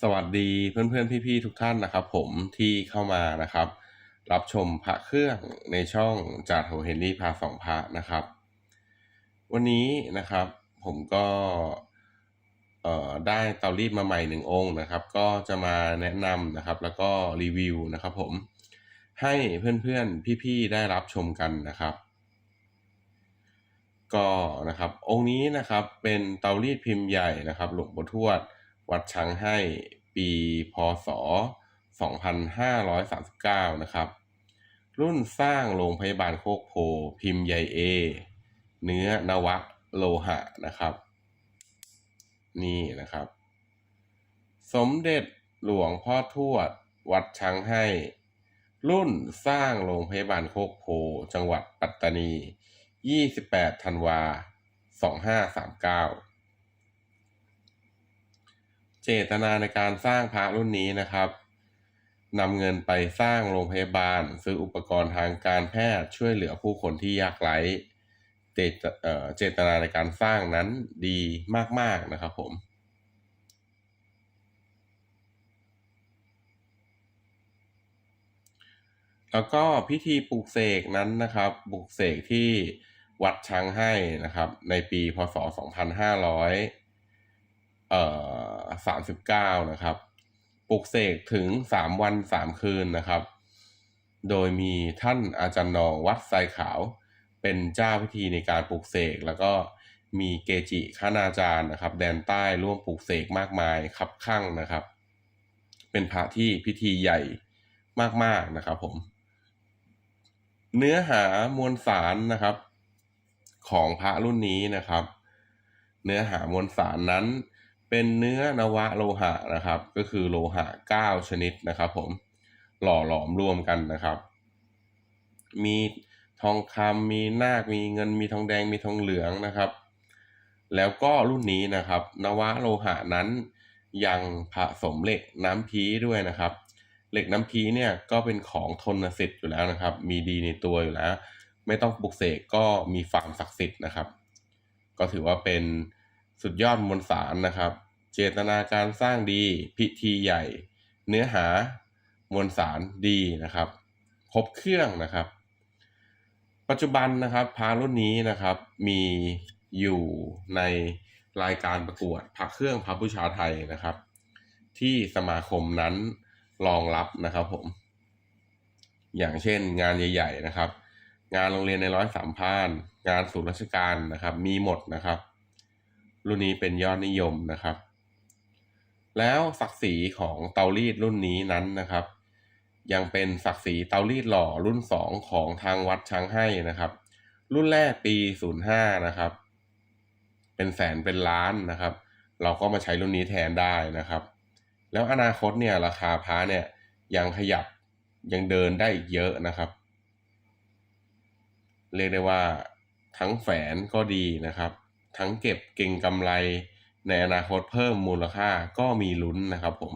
สวัสดีเพื่อนๆพี่ๆทุกท่านนะครับผมที่เข้ามานะครับ รับชมพระเครื่องในช่องจ่าโทเฮนรี่พาสองพระนะครับ วันนี้นะครับผมก็เอ่อได้เตารีดมาใหม่หนึ่งองค์นะครับ ก็จะมาแนะนำนะครับ แล้วก็รีวิวนะครับผมให้เพื่อนๆพี่ๆได้รับชมกันนะครับก็นะครับองค์นี้นะครับเป็นเตารีดพิมพ์ใหญ่นะครับ หลวงปู่ทวด วัดช้างให้ปีพศ 2539 นะครับ รุ่นสร้างโรงพยาบาลโคกโพพิมพ์ใหญ่เอ เนื้อนวะโลหะนะครับ นี่นะครับ สมเด็จหลวงพ่อทวด วัดช้างให้ รุ่นสร้างโรงพยาบาลโคกโพจังหวัดปัตตานี 28 ธันวา 2539 เจตนาในการสร้างพระรุ่นนี้นะครับนำเงินไปสร้างโรงพยาบาล ซื้ออุปกรณ์ทางการแพทย์ช่วยเหลือผู้คนที่ยากไร้เจตเอ่อเจตนาในการสร้างนั้นดีมาก ๆ นะครับผมแล้วก็พิธีปลูกเสกนั้นนะครับปลูกเสกที่วัดช้างให้นะครับ ในปีพศ 2500 เอ่อ 39 นะครับปลูกเสกถึง 3 วัน 3 คืนนะครับ โดยมีท่านอาจารย์นองวัดไซขาว เป็นเจ้าพิธีในการปลูกเสก แล้วก็มีเกจิคณาจารย์นะครับ แดนใต้ร่วมปลูกเสกมากมายคับข้างนะครับ เป็นพระที่พิธีใหญ่มากๆนะครับผมเนื้อหามวลสารนะครับ ของพระรุ่นนี้นะครับ เนื้อหามวลสารนั้น เป็นเนื้อนวะโลหะนะครับ ก็คือโลหะ 9 ชนิดนะครับ ผมหล่อหลอมรวมกันนะครับ มีทองคำมีนาคมีเงินมีทองแดงมีทองเหลืองนะครับ แล้วก็รุ่นนี้นะครับ นวะโลหะนั้นยังผสมเหล็กน้ำพีด้วยนะครับ เหล็กน้ำพีเนี่ยก็เป็นของทนสิทธิ์อยู่แล้วนะครับ มีดีในตัวอยู่แล้ว ไม่ต้องปลุกเสกก็มีความศักดิ์สิทธิ์นะครับ ก็ถือว่าเป็นสุดยอดมวลสารนะครับ เจตนาการสร้างดี พิธีใหญ่ เนื้อหามวลสารดีนะครับ ครบเครื่องนะครับ ปัจจุบันนะครับพารุ่นนี้นะครับมีอยู่ในรายการประกวดพระเครื่องพระบูชาไทยนะครับ ที่สมาคมนั้นรองรับนะครับผม อย่างเช่นงานใหญ่ ๆ นะครับ งานโรงเรียนในร้อยสามพานงานศูนย์ราชการนะครับ มีหมดนะครับ รุ่นนี้เป็นยอดนิยมนะครับ แล้วศักดิ์ศรีของเตารีดรุ่นนี้นั้นนะครับ ยังเป็นศักดิ์ศรีเตารีดหล่อรุ่นสองของทางวัดช้างให้นะครับ รุ่นแรกปีศูนย์ห้านะครับ เป็นแสนเป็นล้านนะครับ เราก็มาใช้รุ่นนี้แทนได้นะครับ แล้วอนาคตเนี่ยราคาพระเนี่ยยังขยับยังเดินได้อีกเยอะนะครับ เรียกได้ว่าทั้งแฝนก็ดีนะครับ ทั้งเก็บเก่งกำไร ในอนาคตเพิ่มมูลค่าก็มีลุ้นนะครับผม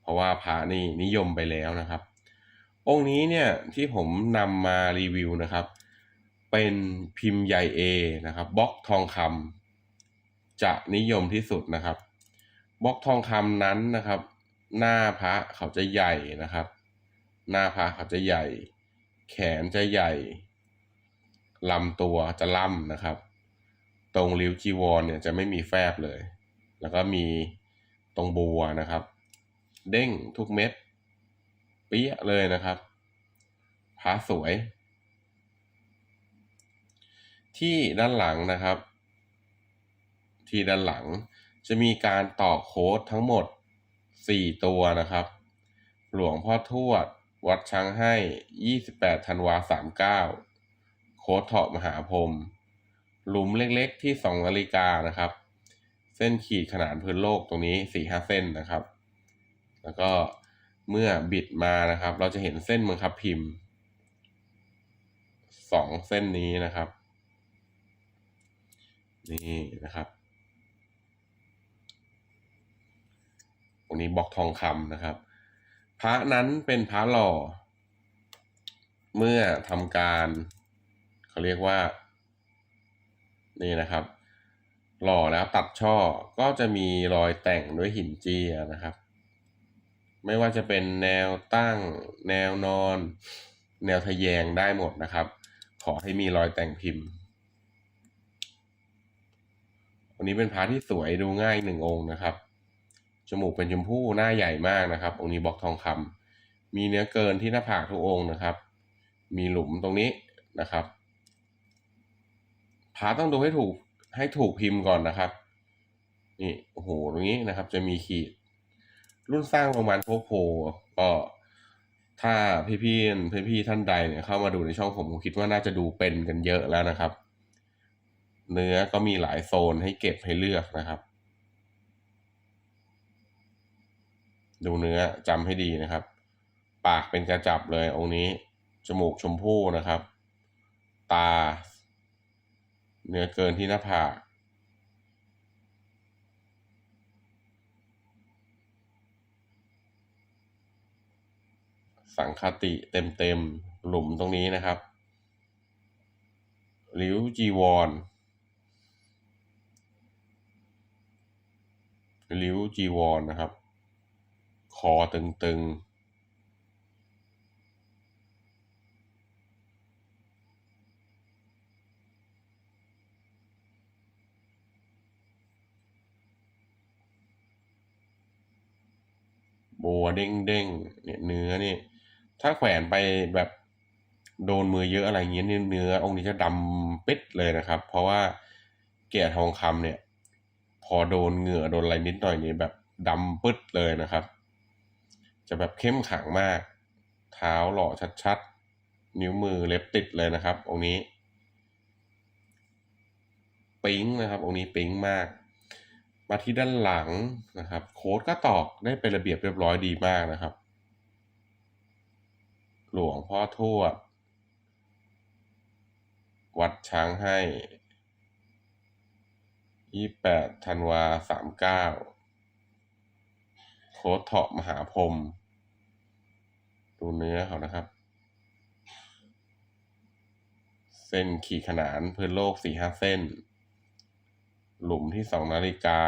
เพราะว่าพระนี่นิยมไปแล้วนะครับ องค์นี้เนี่ยที่ผมนำมารีวิวนะครับ เป็นพิมพ์ใหญ่ A นะครับบล็อกทองคำจะนิยมที่สุดนะครับบล็อกทองคำนั้นนะครับ หน้าพระเขาจะใหญ่นะครับ หน้าพระเขาจะใหญ่ แขนจะใหญ่ลำตัวจะล่ำนะครับ ตรงริ้วจีวรเนี่ยจะไม่มีแฟบเลย แล้วก็มีตรงบัวนะครับ เด้งทุกเม็ดเปี้ยเลยนะครับพระสวย ที่ด้านหลังนะครับ ที่ด้านหลังจะมีการต่อโค้ดทั้งหมด 4 ตัวนะครับ หลวงพ่อทวด วัดช้างให้ 28ธันวา39 โค้ดเถาะมหาพรม หลุมเล็กๆ ที่2นาฬิกานะครับ เส้นขีดขนานพื้นโลกตรงนี้4-5เส้นนะครับ แล้วก็เมื่อบิดมานะครับ เราจะเห็นเส้นบังคับพิมพ์2เส้นนี้นะครับ นี่นะครับตรงนี้บล็อกทองคำนะครับ พระนั้นเป็นพระหล่อ เมื่อทำการ เขาเรียกว่า นี่นะครับ หล่อแล้วตัดช่อก็จะมีรอยแต่งด้วยหินเจียนะครับ ไม่ว่าจะเป็นแนวตั้ง แนวนอน แนวทะแยงได้หมดนะครับ ขอให้มีรอยแต่งพิมพ์วันนี้เป็นพระที่สวยดูง่ายหนึ่งองค์นะครับ จมูกเป็นชมพู่หน้าใหญ่มากนะครับ องค์นี้บล็อกทองคำมีเนื้อเกินที่หน้าผากทุกองค์นะครับ มีหลุมตรงนี้นะครับ พระต้องดูให้ถูกให้ถูกพิมพ์ก่อนนะครับนี่โอ้โหตรงนี้นะครับ จะมีขีด รุ่นสร้างโรงพยาบาลโพโพก็ถ้าพี่พี่พี่พี่ท่านใดเนี่ยเข้ามาดูในช่องผมผมคิดว่าน่าจะดูเป็นกันเยอะแล้วนะครับ เนื้อก็มีหลายโซนให้เก็บให้เลือกนะครับ ดูเนื้อจำให้ดีนะครับ ปากเป็นกระจับเลยองค์นี้ จมูกชมพู่นะครับ ตา เหนือเกินที่หน้าผากสังคติเต็มเต็มหลุมตรงนี้นะครับริ้วจีวรริ้วจีวรนะครับ คอตึงๆ บัวเด้งเด้งเนี่ยเนื้อนี่ ถ้าแขวนไปแบบโดนมือเยอะอะไรเงี้ยเนื้อองค์นี้จะดำปิดเลยนะครับ เพราะว่าแก่ทองคำเนี่ย พอโดนเหงื่อโดนอะไรนิดหน่อยนี่แบบดำปึ๊ดเลยนะครับ จะแบบเข้มขังมาก เท้าหล่อชัดๆ นิ้วมือเล็บติดเลยนะครับ องค์นี้ ปิ๊งนะครับ องค์นี้ปิ๊งมาก มาที่ด้านหลังนะครับโค้ดก็ตอกได้เป็นระเบียบเรียบร้อยดีมากนะครับ หลวงพ่อทวด วัดช้างให้ยี่แปดธันวาสามเก้าโค้ดเถาะมหาพรมดูเนื้อเขานะครับ เส้นขีดขนานพื้นโลกสี่ห้าเส้น หลุมที่สองนาฬิกา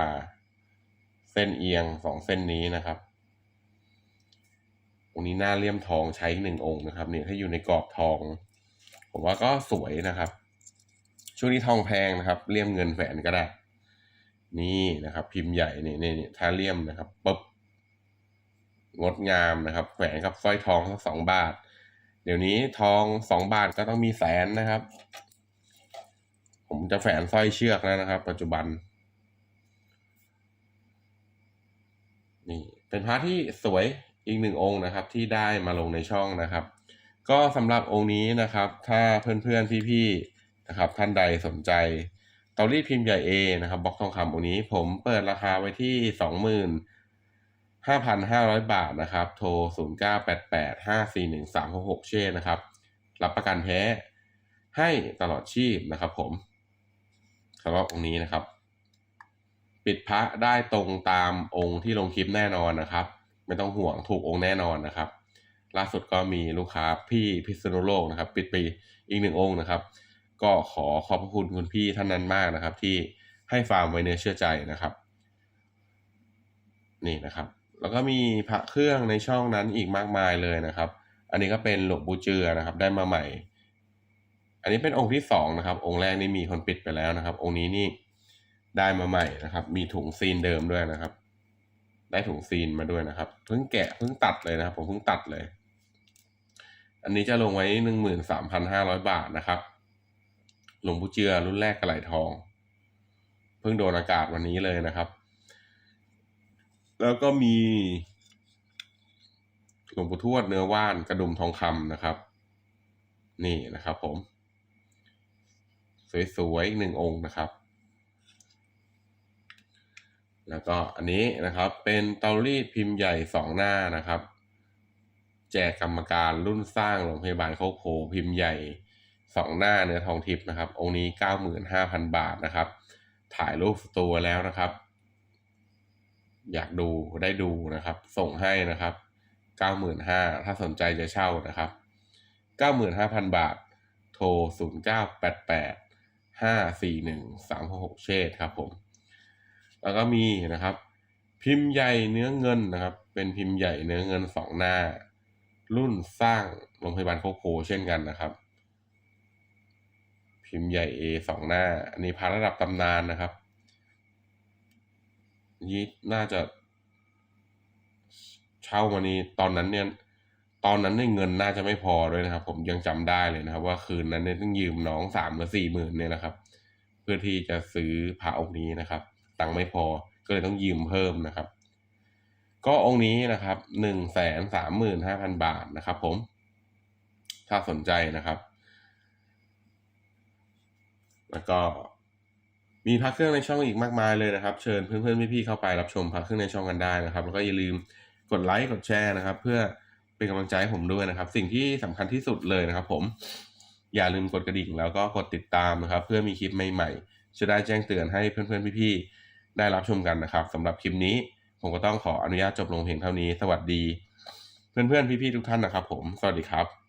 เส้นเอียงสองเส้นนี้นะครับองนี้หน้าเลี่ยมทองใช้หนึ่งองค์นะครับ เนี่ยถ้าอยู่ในกรอบทอง ผมว่าก็สวยนะครับ ช่วงนี้ทองแพงนะครับ เลี่ยมเงินแฝนก็ได้ นี่นะครับ พิมพ์ใหญ่นี่นี่นี่ถ้าเลี่ยมนะครับปุ๊บงดงามนะครับแขวนกับสร้อยทองทั้งสองบาท เดี๋ยวนี้ทองสองบาทก็ต้องมีแสนนะครับ ผมจะแฝนสร้อยเชือกแล้วนะครับ ปัจจุบัน นี่เป็นพระที่สวยอีกหนึ่งองค์นะครับ ที่ได้มาลงในช่องนะครับ ก็สำหรับองค์นี้นะครับ ถ้าเพื่อนๆพี่ๆนะครับ ท่านใดสนใจเตารีดพิมพ์ใหญ่ A นะครับบล็อกทองคำองค์นี้ ผมเปิดราคาไว้ที่สองหมื่นห้าพันห้าร้อยบาทนะครับ โทรศูนย์เก้าแปดแปดห้าสี่หนึ่งสามหกหกเช่นะครับ รับประกันแท้ให้ตลอดชีพนะครับผม สำหรับองค์นี้นะครับ ปิดพระได้ตรงตามองค์ที่ลงคลิปแน่นอนนะครับ ไม่ต้องห่วงถูกองค์แน่นอนนะครับ ล่าสุดก็มีลูกค้าพี่พิษณุโลกนะครับ ปิดไปอีกหนึ่งองค์นะครับ ก็ขอขอบพระคุณคุณพี่ท่านนั้นมากนะครับ ที่ให้ฟาร์มไว้เนื้อเชื่อใจนะครับ นี่นะครับ แล้วก็มีพระเครื่องในช่องนั้นอีกมากมายเลยนะครับ อันนี้ก็เป็นหลวงปู่เจือนะครับ ได้มาใหม่ อันนี้เป็นองค์ที่สองนะครับ องค์แรกนี่มีคนปิดไปแล้วนะครับ องค์นี้นี่ได้มาใหม่นะครับ มีถุงซีนเดิมด้วยนะครับ ได้ถุงซีนมาด้วยนะครับ เพิ่งแกะเพิ่งตัดเลยนะครับ ผมเพิ่งตัดเลย อันนี้จะลงไว้หนึ่งหมื่นสามพันห้าร้อยบาทนะครับ หลวงปู่เจือรุ่นแรกกระไหลทอง เพิ่งโดนอากาศวันนี้เลยนะครับ แล้วก็มีหลวงปู่ทวดเนื้อว่านกระดุมทองคำนะครับ นี่นะครับผม สวยๆอีกหนึ่งองค์นะครับ แล้วก็อันนี้นะครับเป็นเตารีดพิมพ์ใหญ่สองหน้านะครับ แจกกรรมการรุ่นสร้างโรงพยาบาลโคโพพิมพ์ใหญ่สองหน้าเนื้อทองทิพย์นะครับ องค์นี้เก้าหมื่นห้าพันบาทนะครับ ถ่ายรูปสตูแล้วนะครับ อยากดูได้ดูนะครับ ส่งให้นะครับเก้าหมื่นห้าถ้าสนใจจะเช่านะครับเก้าหมื่นห้าพันบาท โทรศูนย์เก้าแปดแปด ห้าสี่หนึ่งสามหกเชษครับผม แล้วก็มีนะครับ พิมพ์ใหญ่เนื้อเงินนะครับ เป็นพิมพ์ใหญ่เนื้อเงินสองหน้า รุ่นสร้างโรงพยาบาลโคโพเช่นกันนะครับ พิมพ์ใหญ่ A สองหน้า อันนี้พาระดับตำนานนะครับนี่น่าจะเช่ามานี้ตอนนั้นเนี่ย ตอนนั้นเนี่ยเงินน่าจะไม่พอด้วยนะครับ ผมยังจำได้เลยนะครับ ว่าคืนนั้นเนี่ยต้องยืมน้องสามหรือสี่หมื่นเนี่ยนะครับ เพื่อที่จะซื้อพระองค์นี้นะครับ ตังค์ไม่พอก็เลยต้องยืมเพิ่มนะครับ ก็องค์นี้นะครับหนึ่งแสนสามหมื่นห้าพันบาทนะครับ ผม ถ้าสนใจนะครับ แล้วก็มีพักเครื่องในช่องอีกมากมายเลยนะครับ เชิญเพื่อนๆพี่ๆเข้าไปรับชมพักเครื่องในช่องกันได้นะครับ แล้วก็อย่าลืมกดไลค์กดแชร์นะครับ เพื่อ เป็นกำลังใจให้ผมด้วยนะครับ สิ่งที่สำคัญที่สุดเลยนะครับ ผมอย่าลืมกดกระดิ่งแล้วก็กดติดตามนะครับ เพื่อมีคลิปใหม่ๆจะได้แจ้งเตือนให้เพื่อนๆพี่ๆได้รับชมกันนะครับสำหรับคลิปนี้ ผมก็ต้องขออนุญาตจบลงเพียงเท่านี้ สวัสดี เพื่อนๆพี่ๆทุกท่านนะครับ ผมสวัสดีครับ